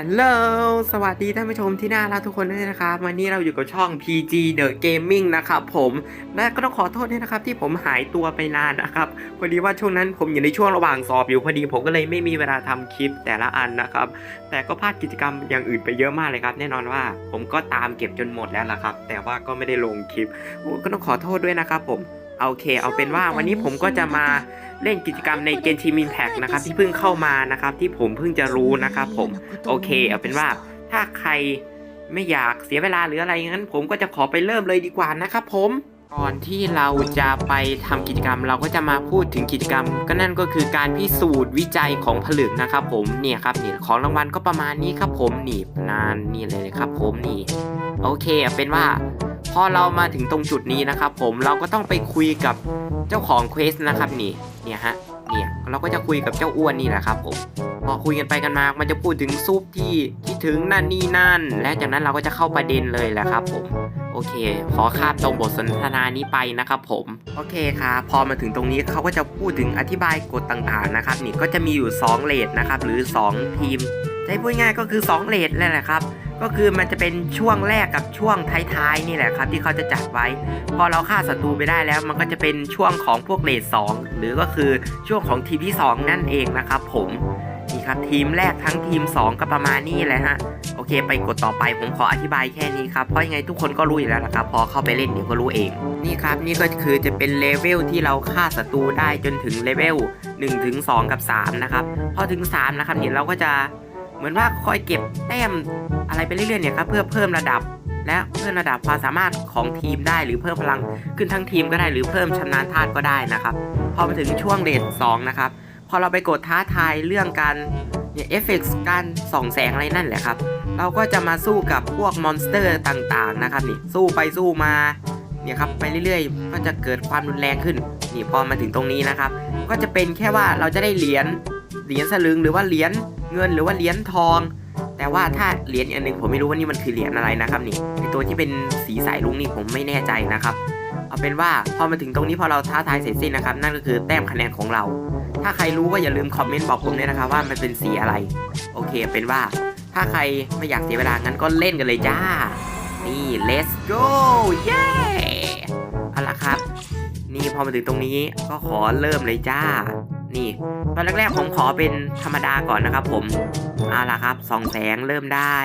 ฮัลโหล สวัสดีท่านผู้ชมที่น่ารักทุกคนด้วยนะครับ วันนี้เราอยู่กับช่อง PG The Gaming นะครับผม และก็ต้องขอโทษด้วยนะครับที่ผมหายตัวไปนานนะครับ พอดีว่าช่วงนั้นผมอยู่ในช่วงระหว่างสอบอยู่พอดีผมก็เลยไม่มีเวลาทำคลิปแต่ละอันนะครับ แต่ก็พลาดกิจกรรมอย่างอื่นไปเยอะมากเลยครับ แน่นอนว่าผมก็ตามเก็บจนหมดแล้วล่ะครับ แต่ว่าก็ไม่ได้ลงคลิป ก็ต้องขอโทษด้วยนะครับผม โอเค เอาเป็นว่าวันนี้ผมก็จะมา เล่นกิจกรรมในเกนชิมินแพ็กนะครับที่เพิ่งเข้ามานะครับที่ผมเพิ่งจะรู้นะครับผมโอเคเอาเป็นว่าถ้าใครไม่อยากเสียเวลาหรืออะไรงั้น ผมก็จะขอไปเริ่มเลยดีกว่านะครับผมก่อนที่เราจะไปทำกิจกรรม เราก็จะมาพูดถึงกิจกรรม ก็นั่นก็คือการพิสูจน์วิจัยของผลึกนะครับผมเนี่ยครับนี่ของรางวัลก็ประมาณนี้ครับผมนี่นานนี่เลยครับผมนี่โอเคเอาเป็นว่าพอเรามาถึงตรงจุดนี้นะครับผมเราก็ต้องไปคุยกับเจ้าของเควสนะครับนี่ เนี่ยฮะเนี่ยเราก็จะคุยกับเจ้าอ้วนนี่แหละครับผมพอคุยกันไปกันมา มันจะพูดถึงซุปที่คิดถึงนั่นนี่นั่น และจากนั้นเราก็จะเข้าประเด็นเลยแหละครับผมโอเค ขอข้ามตรงบทสนทนานี้ไปนะครับผม โอเคครับพอมาถึงตรงนี้เขาก็จะพูดถึงอธิบายกฎต่างๆนะครับ นี่ก็จะมีอยู่ 2เลทนะครับ หรือ 2 ทีม ใช้พูดง่ายก็คือ 2 เลทนั่นแหละครับ ก็คือมันจะเป็นช่วงแรกกับช่วงท้ายๆนี่แหละครับ ที่เขาจะจัดไว้ พอเราฆ่าศัตรูไปได้แล้ว มันก็จะเป็นช่วงของพวกเลท2หรือก็คือช่วงของทีมที่ 2 นั่นเองนะครับ ผมนี่ครับทีมแรกทั้งทีม 2 ก็ประมาณนี้แหละฮะโอเค ไปกดต่อไปผมขออธิบายแค่นี้ครับเพราะยังไงทุกคนก็รู้อยู่แล้วนะครับพอเข้าไปเล่นเดี๋ยวก็รู้เอง นี่ครับนี่ก็คือจะเป็นเลเวลที่เราฆ่าศัตรูได้จนถึงเลเวล1ถึง2กับ 3 นะครับ พอถึง 3 นะครับเนี่ยเราก็จะ เหมือนว่าคอยเก็บแต้มอะไรไปเรื่อยๆเนี่ยครับเพื่อเพิ่มระดับ และเพิ่มระดับความสามารถของทีมได้หรือเพิ่มพลังขึ้นทั้งทีมก็ได้หรือเพิ่มชำนาญธาตุก็ได้นะครับพอมาถึงช่วงเดท2นะครับพอเราไปกดท้าทายเรื่องการเนี่ยเอฟเฟกต์การส่องแสงอะไรนั่นแหละครับ เราก็จะมาสู้กับพวกมอนสเตอร์ต่างๆนะครับนี่สู้ไปสู้มาเนี่ยครับไปเรื่อยๆ ก็จะเกิดความรุนแรงขึ้น นี่พอมาถึงตรงนี้นะครับ ก็จะเป็นแค่ว่าเราจะได้เหรียญเหรียญสลึงหรือว่าเหรียญ เงินหรือว่าเหรียญทอง แต่ว่าถ้าเหรียญอันหนึงผมไม่รู้ว่านี่มันคือเหรียญอะไรนะครับนี่ไอตัวที่เป็นสีสายลุงนี่ผมไม่แน่ใจนะครับ เอาเป็นว่าพอมาถึงตรงนี้พอเราท้าทายเสร็จสิ้นนะครับ นั่นก็คือแต้มคะแนนของเรา ถ้าใครรู้ก็อย่าลืมคอมเมนต์บอกผมด้วยนะครับว่ามันเป็นสีอะไร โอเคเป็นว่า ถ้าใครไม่อยากเสียเวลางั้นก็เล่นกันเลยจ้า นี่ let's go เย้เอาละครับ นี่พอมาถึงตรงนี้ก็ขอเริ่มเลยจ้า นี่ตอนแรกๆผมขอเป็นธรรมดาก่อนนะครับ ผมเอาล่ะครับส่องแสงเริ่มได้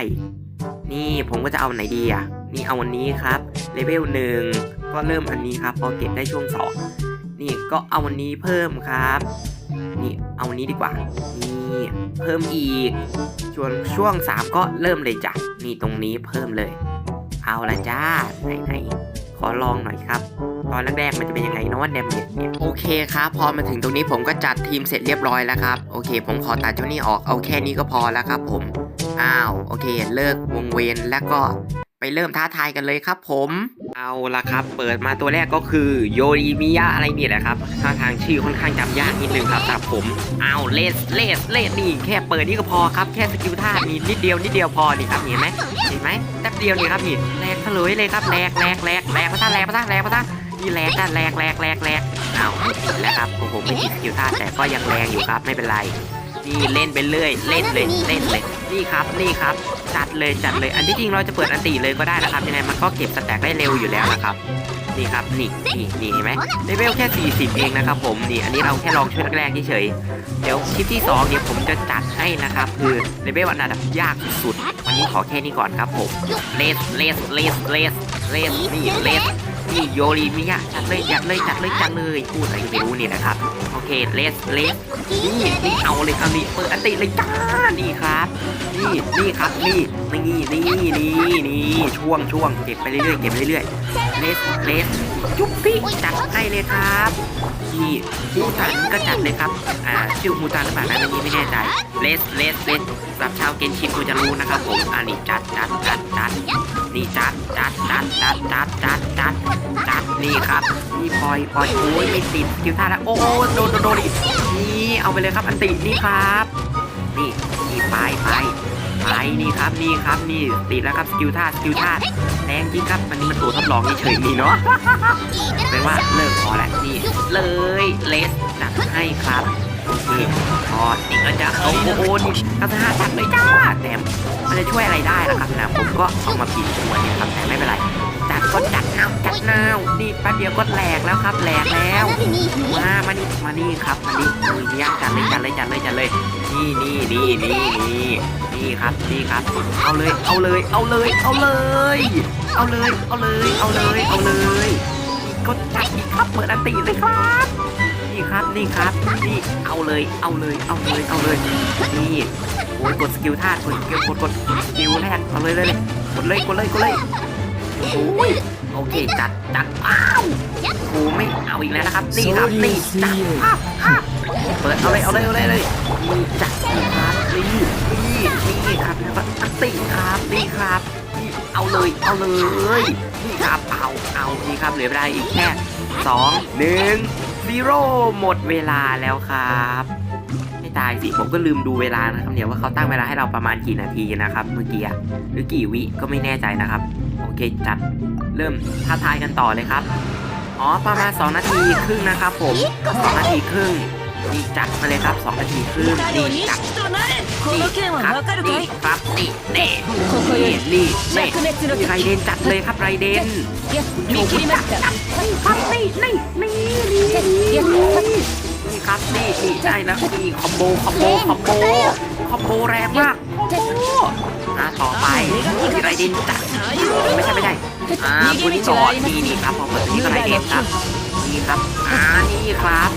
นี่ผมก็จะเอาไหนดีอะนี่เอาวันนี้ครับเลเวลหนึ่งก็เริ่มอันนี้ครับพอเก็บได้ช่วงสองนี่ก็เอาวันนี้เพิ่มครับ นี่เอาวันนี้ดีกว่านี่เพิ่มอีกช่วงช่วง3ก็เริ่มเลยจ้ะนี่ตรงนี้เพิ่มเลย เอาละจ้าไหนไหนๆ ขอลองหน่อยครับ ตอนแรกๆมันจะเป็นยังไงเนาะเดมเมจเนี่ยโอเคครับพอมาถึงตรงนี้ผมก็จัดทีมเสร็จเรียบร้อยแล้วครับ โอเค ผมขอตัดเจ้านี่ออกเอาแค่นี้ก็พอแล้วครับผม อ้าว โอเค เลิกวงเวียนแล้วก็ ไปเริ่มท้าทายกันเลยครับผม เอาละครับ เปิดมาตัวแรกก็คือโยริมิยะอะไรนี่แหละครับท่าทางชื่อค่อนข้างจำยากนิดนึงครับสำหรับผม เอาเลสเลสเลสนี่แค่เปิดนี่ก็พอครับแค่สกิลท่านี่นิดเดียวนิดเดียวพอนี่ครับเห็นไหมเห็นไหมแป๊บเดียวนี่ครับนี่แหลกเฉลยเลยครับแหลกแหลกแหลกแหลกพระท่าแหลกพระท่าแหลกพระท่านี่แหลกจ้าแหลกแหลกแหลกแหลกเอาแล้วครับโอ้โหไม่ติดสกิลท่าแต่ก็ยังแรงอยู่ครับไม่เป็นไร นี่เล่นไปเรื่อยเล่นเลยเล่นเลยนี่ครับนี่ครับ จัดเลยจัดเลย อันที่จริงเราจะเปิดอันตีเลยก็ได้นะครับยังไงมันก็เก็บสแต็กได้เร็วอยู่แล้วนะครับนี่ครับนี่นี่นี่เห็นไหมเลเวลแค่ 40 เองนะครับผมนี่อันนี้เราแค่ลองช่วยแรกๆเฉยๆเดี๋ยวคลิปที่2เนี่ยผมจะจัดให้นะครับคือเลเวลอันดับยากสุดๆวันนี้ขอแค่นี้ก่อนครับผมเลสเลสเลสเลสเลสนี่เลส นี่โยรีมิยะจัดเลยจัดเลยจัดเลยจัดเลยพูดอะไรไม่รู้นี่นะครับ โอเคเลสเลสนี่นี่เอาเลยเอานี่เปิดอันติเลยจ้านี่ครับ นี่นี่ครับนี่นี่นี่นี่นี่ช่วงช่วงเก็บไปเรื่อยเก็บไปเรื่อยเลสเลสจุ๊บพี่จัดให้เลยครับนี่มูตันก็จัดเลยครับอ่าชื่อมูตานหรือเปล่านะนี้ไม่แน่ใจเลสเลสเลสสำหรับชาวเกนชินคุจะรู้นะครับผมอันนี้จัดจัดจัดจัดนี่จัดจัดจัดจัดจัดจัด นี่ครับนี่ปล่อยปล่อยโอ้ยไม่ติดคิวท่าแล้วโอ้โดนโดนโดนอีกนี่เอาไปเลยครับอันตินี่ครับ นี่นี่ไปไปไปนี่ครับนี่ครับนี่ติดแล้วครับสกิลท่าสกิลท่าแรงจริงครับอันนี้มันตัวทดลองเฉยๆนี่เนาะเป็นว่าเลิกพอแล้วนี่เลยเลสจัดให้ครับพอนี่ก็จะเอาโอ้โหนี่กระทาจัดเลยจ้าแต้มมันจะช่วยอะไรได้ล่ะครับนะผมก็เอามาปิดตัวนี่ครับแต่ไม่เป็นไร ก็จัดน้ำจัดน้ำนี่แป๊บเดียวก็แหลกแล้วครับแหลกแล้ว มามานี่มานี่ครับมานี่ออเยี่ยมจัดเลยจัดเลยจัดเลยจัดเลย นี่นี่นี่นี่นี่นี่ครับนี่ครับ เอาเลยเอาเลยเอาเลยเอาเลย เอาเลยเอาเลยเอาเลยเอาเลยก็จัดอีกครับเปิดอันตีเลยครับนี่ครับนี่ครับนี่เอาเลยเอาเลยเอาเลยเอาเลยนี่โอ้ยกดสกิลท่ากดสกิลกดกดสกิลแรกเอาเลยเลยกดเลยกดเลยกดเลย โอ้ยโอเคจัดจัดอ้าวโอ้ไม่เอาอีกแล้วนะครับนี่ครับนี่จัดอ้าวอ้าวเปิดเอาเลยเอาเลยเอาเลยเลยนี่จัดนี่ครับนี่นี่นี่ครับแล้วก็อันติครับนี่ครับนี่เอาเลยเอาเลยนี่ครับเอาเอานี่ครับเหลือเวลาอีกแค่สองหนึ่งซีโร่หมดเวลาแล้วครับไม่ตายสิผมก็ลืมดูเวลานะครับเดี๋ยวว่าเขาตั้งเวลาให้เราประมาณกี่นาทีนะครับ เมื่อกี้อะหรือกี่วิก็ไม่แน่ใจนะครับ เกจัด เริ่มท้าทายกันต่อเลยครับ อ๋อ ประมาณ 2 นาทีครึ่งนะครับผม 2 นาทีครึ่งดีจัดมาเลยครับ 2 นาทีครึ่งดีจัดดีครับนี่ครับนี่เน่นี่นี่เน่ไรเดนจัดเลยครับไรเดนโชว์จัดจัดครับนี่นี่นี่นี่นี่ครับนี่ใช่แล้วนี่คอมโบคอมโบคอมโบคอมโบแรงมากคอมโบต่อไปไรเดนจัด ไม่ใช่ไม่ใช่อ่าคุณที่ต่อนี่นี่ครับพอเปิดที่ไรเดนครับนี่ครับอ่านี่ครับ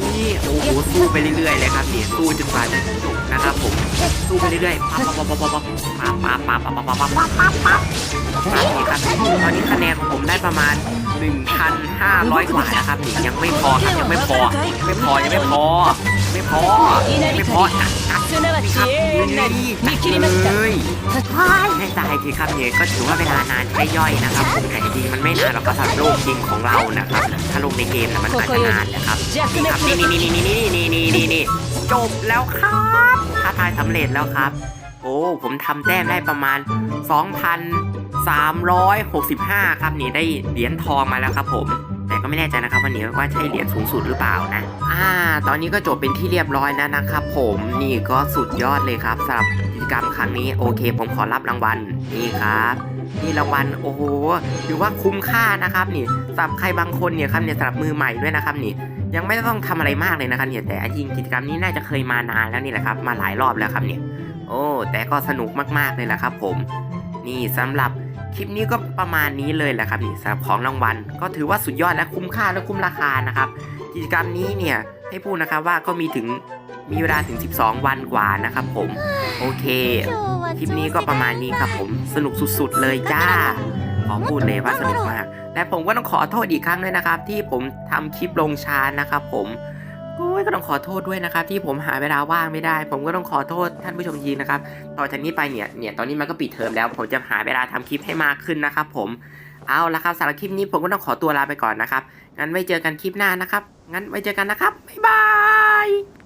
นี่โอ้โหสู้ไปเรื่อยๆเลยครับเนี่สู้จนกว่าจะจบนะครับผมสู้ไปเรื่อยๆปั๊บปั๊บปั๊บปั๊บปั๊บปั๊บปั๊บปั๊บปั๊บปั๊บปั๊บปั๊บปั๊บปั๊บปั๊บปั๊บตอนนี้คะแนนของผมได้ประมาณ 1,500 กว่านะครับยังไม่พอครับยังไม่พอ ไม่พอยังไม่พอ ไม่พอไม่พอจัดจัดนี่ครับนี่เลยให้ตายทีครับเนี่ยก็ถือว่าเวลานานแค่ย่อยนะครับแต่จริงมันไม่นานหรอกคสำหรับโลกจริงของเรานะครับถ้าลงในเกมนะมันอาจจะนานนะครับนี่นี่นี่นี่นี่นี่นี่นี่นี่จบแล้วครับท้าทายสำเร็จแล้วครับ โอ้ผมทำแต้มได้ประมาณ 2,000 365 ครับนี่ได้เหรียญทองมาแล้วครับผมแต่ก็ไม่แน่ใจนะครับวันนี้ว่าใช่เหรียญสูงสุดหรือเปล่านะ อ่า ตอนนี้ก็จบเป็นที่เรียบร้อยแล้วนะครับผมนี่ก็สุดยอดเลยครับสำหรับกิจกรรมครั้งนี้โอเค ผมขอรับรางวัลนี่ครับนี่รางวัลโอ้โหถือว่าคุ้มค่านะครับนี่สำหรับใครบางคนเนี่ยครับเนี่ยสำหรับมือใหม่ด้วยนะครับนี่ยังไม่ต้องทำอะไรมากเลยนะครับเนี่ยแต่จริงกิจกรรมนี้น่าจะเคยมานานแล้วนี่แหละครับ มาหลายรอบแล้วครับเนี่ยโอ้แต่ก็สนุกมากๆเลยแหละครับ ผม นี่สำหรับ คลิปนี้ก็ประมาณนี้เลยแหละครับนี่สำหรับของรางวัล ก็ถือว่าสุดยอดและคุ้มค่าและคุ้มราคานะครับ กิจกรรมนี้เนี่ยให้พูดนะครับว่าก็มีถึงมีเวลาถึง 12 วันกว่านะครับผม โอเค คลิปนี้ก็ประมาณนี้ครับผมสนุกสุดๆเลยจ้า ขอพูดเลยว่าสนุกมาก และผมก็ต้องขอโทษอีกครั้งด้วยนะครับ ที่ผมทำคลิปลงช้านะครับผม โอ้ยก็ต้องขอโทษด้วยนะครับ ที่ผมหาเวลาว่างไม่ได้ ผมก็ต้องขอโทษท่านผู้ชมยีนะครับต่อจากนี้ไปเนี่ยเนี่ยตอนนี้มันก็ปิดเทอมแล้ว ผมจะหาเวลาทำคลิปให้มากขึ้นนะครับ ผมเอาละครับสำหรับคลิปนี้ผมก็ต้องขอตัวลาไปก่อนนะครับงั้นไว้เจอกันคลิปหน้านะครับงั้นไว้เจอกันนะครับบ๊ายบาย